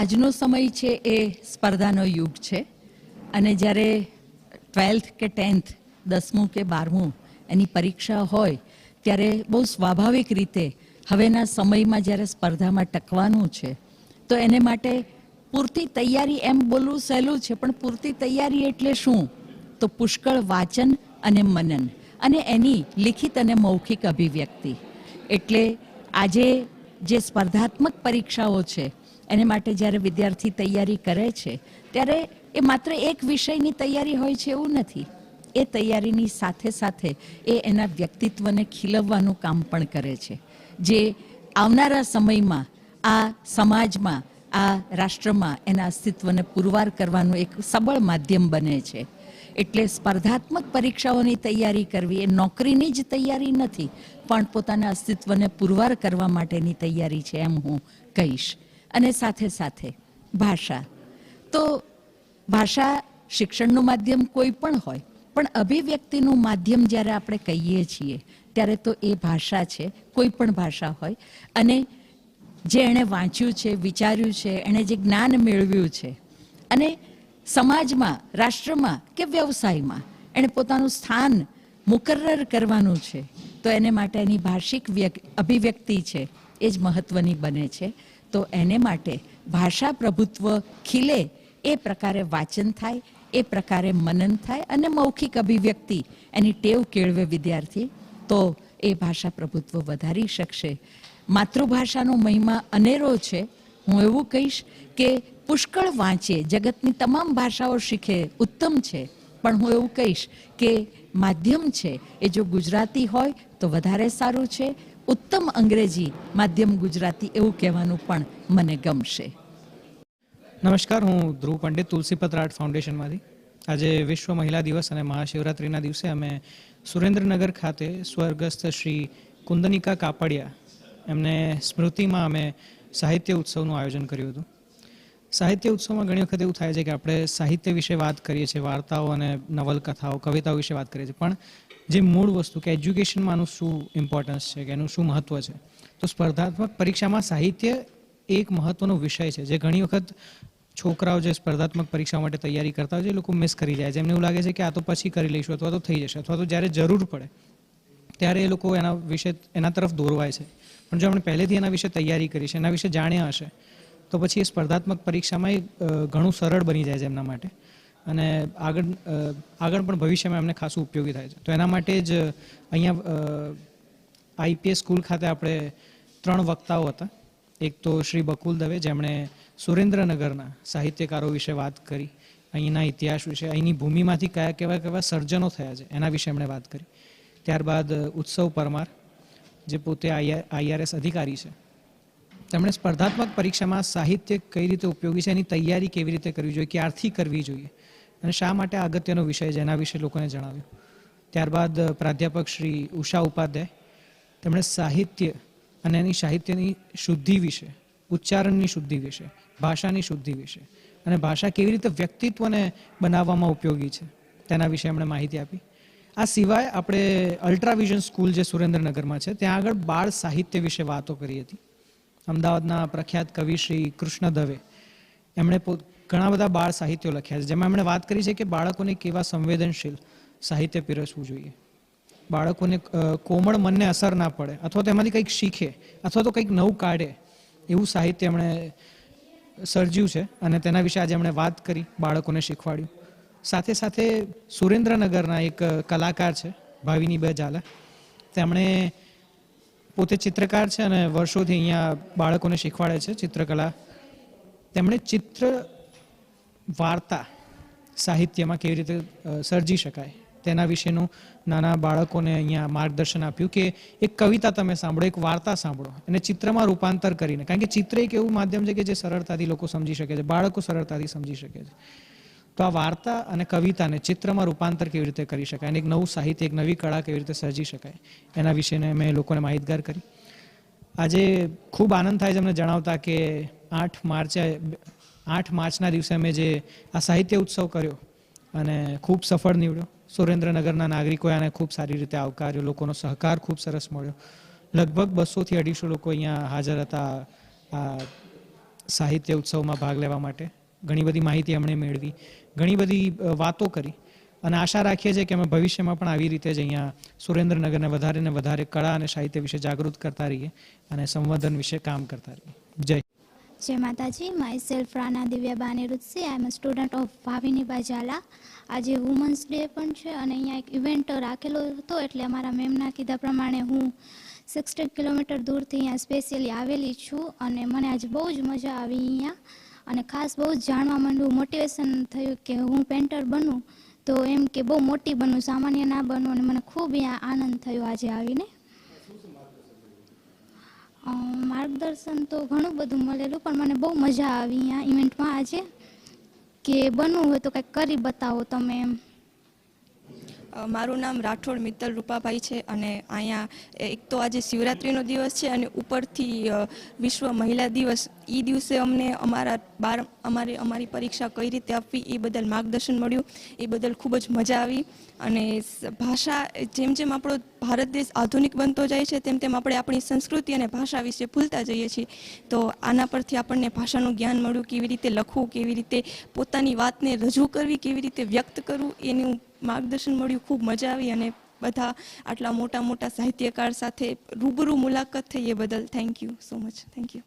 આજનો સમય છે એ સ્પર્ધાનો યુગ છે. અને જ્યારે ટ્વેલ્થ કે ટેન્થ, દસમું કે બારમું એની પરીક્ષા હોય, ત્યારે બહુ સ્વાભાવિક રીતે હવેના સમયમાં જ્યારે સ્પર્ધામાં ટકવાનું છે, તો એને માટે પૂરતી તૈયારી એમ બોલવું સહેલું છે, પણ પૂરતી તૈયારી એટલે શું? તો પુષ્કળ વાચન અને મનન, અને એની લિખિત અને મૌખિક અભિવ્યક્તિ. એટલે આજે જે સ્પર્ધાત્મક પરીક્ષાઓ છે એને માટે જ્યારે વિદ્યાર્થી તૈયારી કરે છે, ત્યારે એ માત્ર એક વિષયની તૈયારી હોય છે એવું નથી. એ તૈયારીની સાથે સાથે એ એના વ્યક્તિત્વને ખીલવવાનું કામ પણ કરે છે. જે આવનારા સમયમાં આ સમાજમાં, આ રાષ્ટ્રમાં એના અસ્તિત્વને પુરવાર કરવાનું એક સબળ માધ્યમ બને છે. એટલે સ્પર્ધાત્મક પરીક્ષાઓની તૈયારી કરવી એ નોકરીની જ તૈયારી નથી, પણ પોતાના અસ્તિત્વને પુરવાર કરવા માટેની તૈયારી છે એમ હું કહીશ. અને સાથે સાથે ભાષા. તો ભાષા શિક્ષણનું માધ્યમ કોઈ પણ હોય, પણ અભિવ્યક્તિનું માધ્યમ જ્યારે આપણે કહીએ છીએ, ત્યારે તો એ ભાષા છે, કોઈ પણ ભાષા હોય. અને જે એણે વાંચ્યું છે, વિચાર્યું છે, એણે જે જ્ઞાન મેળવ્યું છે, અને સમાજમાં, રાષ્ટ્રમાં કે વ્યવસાયમાં એણે પોતાનું સ્થાન મુકર્રર કરવાનું છે, તો એને માટે એની ભાષિક અભિવ્યક્તિ છે, એ જ મહત્વની બને છે. તો એને માટે ભાષા પ્રભુત્વ ખીલે એ પ્રકારે વાચન થાય, એ પ્રકારે મનન થાય અને મૌખિક અભિવ્યક્તિ એની ટેવ કેળવે વિદ્યાર્થી. તો એ ભાષા પ્રભુત્વ વધારી શકશે. માતૃભાષાનો મહિમા અનેરો છે. હું એવું કહીશ કે પુષ્કળ વાંચે, જગતની તમામ ભાષાઓ શીખે, ઉત્તમ છે. પણ હું એવું કહીશ કે માધ્યમ છે. એ જો ગુજરાતી હોય તો વધારે સારું છે. ઉત્તમ અંગ્રેજી માધ્યમ ગુજરાતી એવું કહેવાનું પણ મને ગમશે. નમસ્કાર, હું ધ્રુવ પંડિત તુલસીપત્ર આર્ટ ફાઉન્ડેશનમાંથી. આજે વિશ્વ મહિલા દિવસ અને મહાશિવરાત્રિના દિવસે અમે સુરેન્દ્રનગર ખાતે સ્વર્ગસ્થ શ્રી કુંદનિકા કાપડિયા એમને સ્મૃતિમાં અમે સાહિત્ય ઉત્સવનું આયોજન કર્યું હતું. સાહિત્ય ઉત્સવમાં ઘણી વખત એવું થાય છે કે આપણે સાહિત્ય વિશે વાત કરીએ છીએ, વાર્તાઓ અને નવલકથાઓ, કવિતાઓ વિશે વાત કરીએ છીએ, પણ જે મૂળ વસ્તુ કે એજ્યુકેશનમાં આનું શું ઇમ્પોર્ટન્સ છે કે એનું શું મહત્વ છે? તો સ્પર્ધાત્મક પરીક્ષામાં સાહિત્ય એક મહત્વનો વિષય છે જે ઘણી વખત છોકરાઓ જે સ્પર્ધાત્મક પરીક્ષા માટે તૈયારી કરતા હોય છે એ લોકો મિસ કરી જાય છે. એમને એવું લાગે છે કે આ તો પછી કરી લઈશું, અથવા તો થઈ જશે, અથવા તો જ્યારે જરૂર પડે ત્યારે એ લોકો એના વિશે, એના તરફ દોરવાય છે. પણ જો આપણે પહેલેથી એના વિશે તૈયારી કરી છે, એના વિશે જાણ્યા હશે તો પછી એ સ્પર્ધાત્મક પરીક્ષામાં ઘણું સરળ બની જાય છે એમના માટે. અને આગળ આગળ પણ ભવિષ્યમાં એમને ખાસું ઉપયોગી થાય છે. તો એના માટે જ અહીંયા આઈપીએસ સ્કૂલ ખાતે આપણે ત્રણ વક્તાઓ હતા. એક તો શ્રી બકુલ દવે, જેમણે સુરેન્દ્રનગરના સાહિત્યકારો વિશે વાત કરી, અહીંના ઇતિહાસ વિશે, અહીંની ભૂમિમાંથી કયા કેવા કેવા સર્જનો થયા છે, એના વિશે એમણે વાત કરી. ત્યારબાદ ઉત્સવ પરમાર, જે પોતે આઈઆરએસ અધિકારી છે. તેમણે સ્પર્ધાત્મક પરીક્ષામાં સાહિત્ય કઈ રીતે ઉપયોગી છે, એની તૈયારી કેવી રીતે કરવી જોઈએ, ક્યારથી કરવી જોઈએ, અને શા માટે અગત્યનો વિષય જેના વિશે લોકોને જણાવ્યું. ત્યારબાદ પ્રાધ્યાપક શ્રી ઉષા ઉપાધ્યાય, તેમણે સાહિત્ય અને એની સાહિત્યની શુદ્ધિ વિશે, ઉચ્ચારણની શુદ્ધિ વિશે, ભાષાની શુદ્ધિ વિશે, અને ભાષા કેવી રીતે વ્યક્તિત્વને બનાવવામાં ઉપયોગી છે, તેના વિશે એમણે માહિતી આપી. આ સિવાય આપણે અલ્ટ્રાવિઝન સ્કૂલ જે સુરેન્દ્રનગરમાં છે, ત્યાં આગળ બાળ સાહિત્ય વિશે વાતો કરી હતી. અમદાવાદના પ્રખ્યાત કવિ શ્રી કૃષ્ણ દવે. એમણે ઘણા બધા બાળ સાહિત્યો લખ્યા છે. જેમાં એમણે વાત કરી છે કે બાળકોને કેવા સંવેદનશીલ સાહિત્ય પીરસવું જોઈએ. બાળકોને કોમળ મનને અસર ના પડે, અથવા તો એમાંથી કંઈક શીખે, અથવા તો કંઈક નવું કાઢે, એવું સાહિત્ય એમણે સર્જ્યું છે. અને તેના વિશે આજે એમણે વાત કરી, બાળકોને શીખવાડ્યું. સાથે સાથે સુરેન્દ્રનગરના એક કલાકાર છે, ભાવિની બે ઝાલા. તેમણે પોતે ચિત્રકાર છે અને વર્ષોથી અહીંયા બાળકોને શીખવાડે છે ચિત્રકલા. તેમણે ચિત્ર વાર્તા સાહિત્યમાં કેવી રીતે સર્જી શકાય તેના વિશેનું નાના બાળકોને અહીંયા માર્ગદર્શન આપ્યું કે એક કવિતા તમે સાંભળો, એક વાર્તા સાંભળો અને ચિત્રમાં રૂપાંતર કરીને. કારણ કે ચિત્ર એક એવું માધ્યમ છે કે જે સરળતાથી લોકો સમજી શકે છે, બાળકો સરળતાથી સમજી શકે છે. તો આ વાર્તા અને કવિતાને ચિત્રમાં રૂપાંતર કેવી રીતે કરી શકાય? અને એક નવું સાહિત્ય, એક નવી કળા કેવી રીતે સર્જી શકાય? એના વિશેને મેં લોકોને માહિતગાર કરી. આજે ખૂબ આનંદ થાય છે અમને જણાવતા કે આઠ માર્ચે, આઠ માર્ચના દિવસે અમે જે આ સાહિત્ય ઉત્સવ કર્યો અને ખૂબ સફળ નીવડ્યો. સુરેન્દ્રનગરના નાગરિકોએ આને ખૂબ સારી રીતે આવકાર્યો, લોકોનો સહકાર ખૂબ સરસ મળ્યો. લગભગ બસોથી અઢીસો લોકો અહીંયા હાજર હતા આ સાહિત્ય ઉત્સવમાં ભાગ લેવા માટે. ઘણી બધી માહિતી અમને મેળવી, ઘણી બધી વાતો કરી. અને આશા રાખીએ છીએ કે અમે ભવિષ્યમાં પણ આવી રીતે જ અહીંયા સુરેન્દ્રનગરને વધારે ને વધારે કળા અને સાહિત્ય વિશે જાગૃત કરતા રહીએ અને સંવર્ધન વિશે કામ કરતા રહીએ. જય જય માતાજી my self Rana Divyaba Aniruddhsinh I am student of Bhavini Bajala. આજે વુમન્સ ડે પણ છે અને અહીંયા એક ઇવેન્ટ રાખેલો હતો એટલે અમારા મેમના કીધા પ્રમાણે હું સિક્સટી કિલોમીટર દૂરથી અહીંયા સ્પેશિયલી આવેલી છું અને મને આજે બહુ જ મજા આવી અહીંયા. અને ખાસ બહુ જ જાણવા માંડ્યું મોટિવેશન થયું કે હું પેન્ટર બનું, તો એમ કે બહુ મોટી બનું, સામાન્ય ના બનું અને મને ખૂબ આનંદ થયો આજે આવીને. માર્ગદર્શન તો ઘણું બધું મળેલું, પણ મને બહુ મજા આવી અહીંયા ઇવેન્ટમાં આજે. કે બનવું હોય તો કંઈક કરી બતાવો તમે એમ. મારું નામ રાઠોડ મિત્તલ રૂપાભાઈ છે અને અહીંયા એક તો આજે શિવરાત્રિનો દિવસ છે અને ઉપરથી વિશ્વ મહિલા દિવસ. એ દિવસે અમને અમારા બાર અમારે, અમારી પરીક્ષા કઈ રીતે આપવી એ બદલ માર્ગદર્શન મળ્યું. એ બદલ ખૂબ જ મજા આવી. અને ભાષા જેમ જેમ આપણો ભારત દેશ આધુનિક બનતો જાય છે, તેમ તેમ આપણે આપણી સંસ્કૃતિ અને ભાષા વિશે ભૂલતા જઈએ છીએ. તો આના પરથી આપણને ભાષાનું જ્ઞાન મળ્યું, કેવી રીતે લખવું, કેવી રીતે પોતાની વાતને રજૂ કરવી, કેવી રીતે વ્યક્ત કરવું, એનું માર્ગદર્શન મળ્યું. ખૂબ મજા આવી અને બધા આટલા મોટા મોટા સાહિત્યકાર સાથે રૂબરૂ મુલાકાત થઈ એ બદલ thank you so much thank you